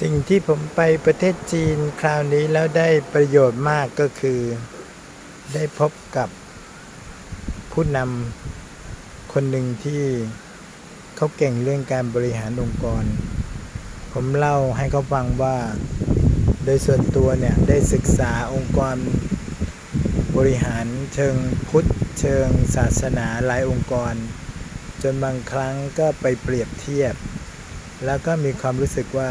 สิ่งที่ผมไปประเทศจีนคราวนี้แล้วได้ประโยชน์มากก็คือ ได้พบกับผู้นำคนหนึ่งที่เขาเก่งเรื่องการบริหารองค์กร ผมเล่าให้เขาฟังว่า โดยส่วนตัวเนี่ย ได้ศึกษาองค์กรบริหารเชิงพุทธ เชิงศาสนาหลายองค์กร จนบางครั้งก็ไปเปรียบเทียบ แล้วก็มีความรู้สึกว่า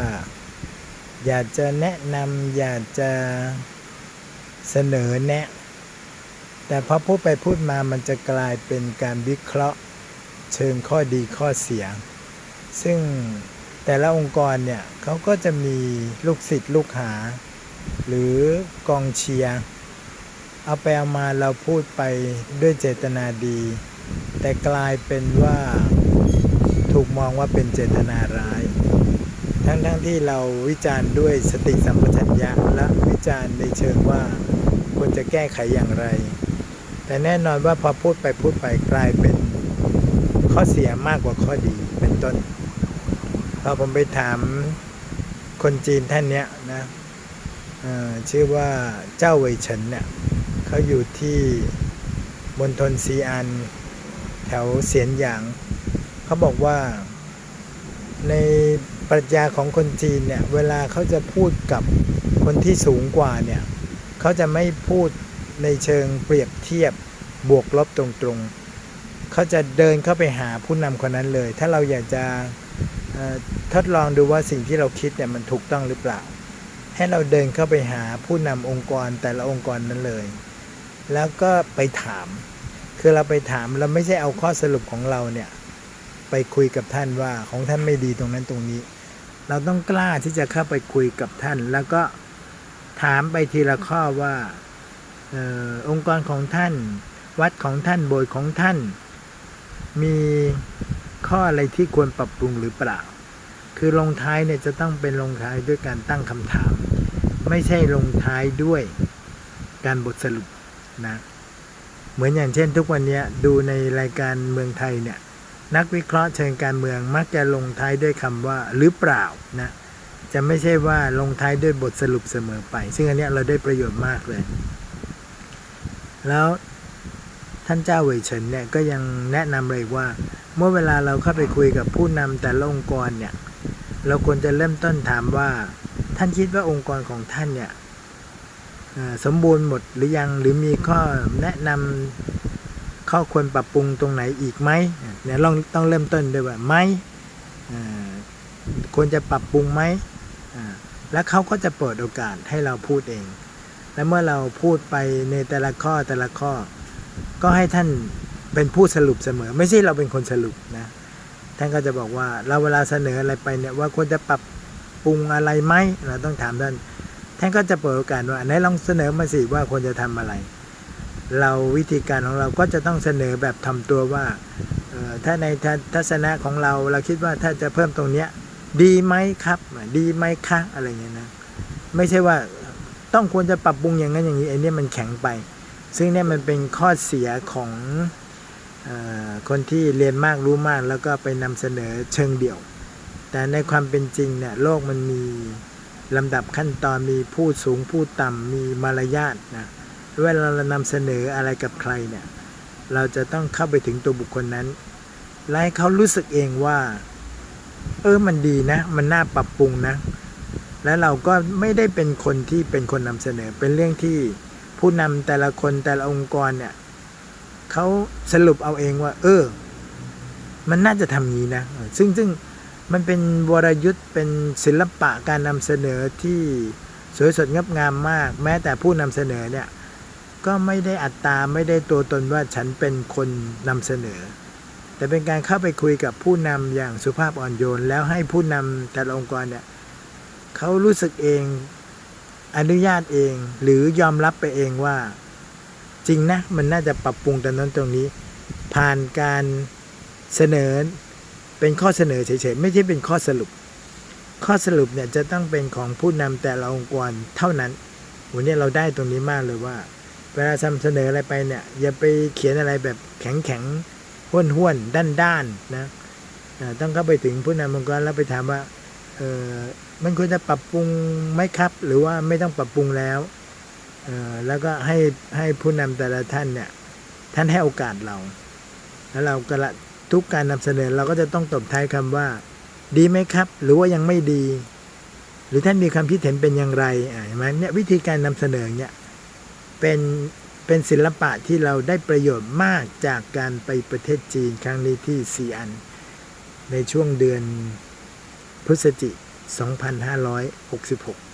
อยากจะแนะนำอยากจะเสนอแนะ แต่พอพูดไปพูดมามันจะกลายเป็นการวิเคราะห์ เชิงข้อดีข้อเสีย ซึ่งแต่ละองค์กรเนี่ยเขาก็จะมีลูกศิษย์ลูกหา หรือกองเชียร์เอาไปเอามาเราพูดไปด้วยเจตนาดี แต่กลายเป็นว่าถูกมองว่าเป็นเจตนาร้าย ทั้งๆทที่เราวิจารณ์ด้วยสติสัมปชัญญะและวิจารณ์ในเชิงว่าควรจะแก้ไขอย่างไร แต่แน่นอนว่าพอพูดไปพูดไปกลายเป็นข้อเสียมากกว่าข้อดีเป็นต้นพอผมไปถามคนจีนท่านเนี้ยนะชื่อว่าเจ้าเวยเฉินเนี่ยเขาอยู่ที่มณฑลซีอัน แถวเสียนหยาง เขาบอกว่าใน ปรัชญาของคนจีนเนี่ยเวลาเขาจะพูดกับคนที่สูงกว่าเนี่ยเขาจะไม่พูดในเชิงเปรียบเทียบบวกลบตรงๆเขาจะเดินเข้าไปหาผู้นำคนนั้นเลย ถ้าเราอยากจะทดลองดูว่าสิ่งที่เราคิดเนี่ยมันถูกต้องหรือเปล่า ให้เราเดินเข้าไปหาผู้นำองค์กรแต่ละองค์กรนั้นเลย แล้วก็ไปถาม คือเราไปถามเราไม่ใช่เอาข้อสรุปของเราเนี่ยไปคุยกับท่านว่าของท่านไม่ดีตรงนั้นตรงนี้ เราต้องกล้าที่จะเข้าไปคุยกับท่าน แล้วก็ถามไปทีละข้อว่าออองค์กรของท่าน วัดของท่านโบสถ์ของท่าน มีข้ออะไรที่ควรปรับปรุงหรือเปล่า คือลงท้ายเนี่ยจะต้องเป็นลงท้ายด้วยการตั้งคำถาม ไม่ใช่ลงท้ายด้วยการบทสรุปนะ เหมือนอย่างเช่นทุกวันนี้ดูในรายการเมืองไทยเนี่ย นักวิเคราะห์เชิงการเมืองมักจะลงท้ายด้วยคำว่าหรือเปล่านะจะไม่ใช่ว่าลงท้ายด้วยบทสรุปเสมอไป ซึ่งอันนี้เราได้ประโยชน์มากเลย แล้วท่านเจ้าเวยเฉินเนี่ยก็ยังแนะนำเลยว่า เมื่อเวลาเราเข้าไปคุยกับผู้นำแต่ละองค์กรเนี่ยเราควรจะเริ่มต้นถามว่า ท่านคิดว่าองค์กรของท่านเนี่ยสมบูรณ์หมดหรือยังหรือมีข้อแนะนำ ข้อควรปรับปรุงตรงไหนอีกไหมเนี่ยลองต้องเริ่มต้นด้วยว่าไหมควรจะปรับปรุงไหมแล้วเขาก็จะเปิดโอกาสให้เราพูดเอง และเมื่อเราพูดไปในแต่ละข้อแต่ละข้อ ก็ให้ท่านเป็นผู้สรุปเสมอ ไม่ใช่เราเป็นคนสรุปนะท่านก็จะบอกว่าเราเวลาเสนออะไรไปเนี่ยว่าควรจะปรับปรุงอะไรไหมเราต้องถามท่านท่านก็จะเปิดโอกาสว่าไหนลองเสนอมาสิว่าควรจะทำอะไร เราวิธีการของเราก็จะต้องเสนอแบบทำตัวว่าถ้าในทัศนะของเราเราคิดว่าถ้าจะเพิ่มตรงเนี้ยดีไหมครับ ดีไหมคะอะไรเงี้ยนะไม่ใช่ว่าต้องควรจะปรับปรุงอย่างนั้นอย่างนี้ไอ้นี่มันแข็งไป ซึ่งเนี่ยมันเป็นข้อเสียของออคนที่เรียนมากรู้มาก แล้วก็ไปนำเสนอเชิงเดี่ยว แต่ในความเป็นจริงเนี่ยโลกมันมีลำดับขั้นตอนมีผู้สูงผู้ต่ำมีมารยาทนะ เวลาเรานำเสนออะไรกับใครเนี่ย เราจะต้องเข้าไปถึงตัวบุคคลนั้น และให้เขารู้สึกเองว่า เออมันดีนะ มันน่าปรับปรุงนะ และเราก็ไม่ได้เป็นคนที่เป็นคนนำเสนอ เป็นเรื่องที่ผู้นำแต่ละคนแต่ละองค์กรเนี่ยเขาสรุปเอาเองว่า เออ มันน่าจะทำนี้นะ ซึ่งซึ่งมันเป็นวรยุทธ์เป็นศิลปะการนำเสนอที่สวยสดงดงามมาก แม้แต่ผู้นำเสนอเนี่ย ก็ไม่ได้อัตตาไม่ได้ตัวตนว่าฉันเป็นคนนำเสนอ แต่เป็นการเข้าไปคุยกับผู้นำอย่างสุภาพอ่อนโยน แล้วให้ผู้นำแต่ละองค์กรเนี่ยเขารู้สึกเองอนุญาตเอง หรือยอมรับไปเองว่า จริงนะ มันน่าจะปรับปรุงตรงนั้นตรงนี้ ผ่านการเสนอเป็นข้อเสนอเฉยๆไม่ใช่เป็นข้อสรุป ข้อสรุปเนี่ยจะต้องเป็นของผู้นำแต่ละองค์กรเท่านั้นวันนี้เราได้ตรงนี้มากเลยว่า เวลาทำเสนออะไรไปเนี่ยอย่าไปเขียนอะไรแบบแข็งแข็งห้วนห้วนด้านด้านนะต้องเข้าไปถึงผู้นำองค์กรแล้วไปถามว่าเออมันควรจะปรับปรุงไหมครับ หรือว่าไม่ต้องปรับปรุงแล้วเออแล้วก็ให้ให้ผู้นำแต่ละท่านเนี่ยท่านให้โอกาสเรา แล้วเราก็ละทุกการนำเสนอเราก็จะต้องตบท้ายคำว่า ดีไหมครับ หรือว่ายังไม่ดี หรือท่านมีความคิดเห็นเป็นอย่างไรอ่าเห็นไหมเนี่ยวิธีการนำเสนอเนี่ย เป็นเป็นศิลปะที่เราได้ประโยชน์มากจากการไปประเทศจีนครั้งนี้ที่ซีอัน ในช่วงเดือนพฤศจิก2566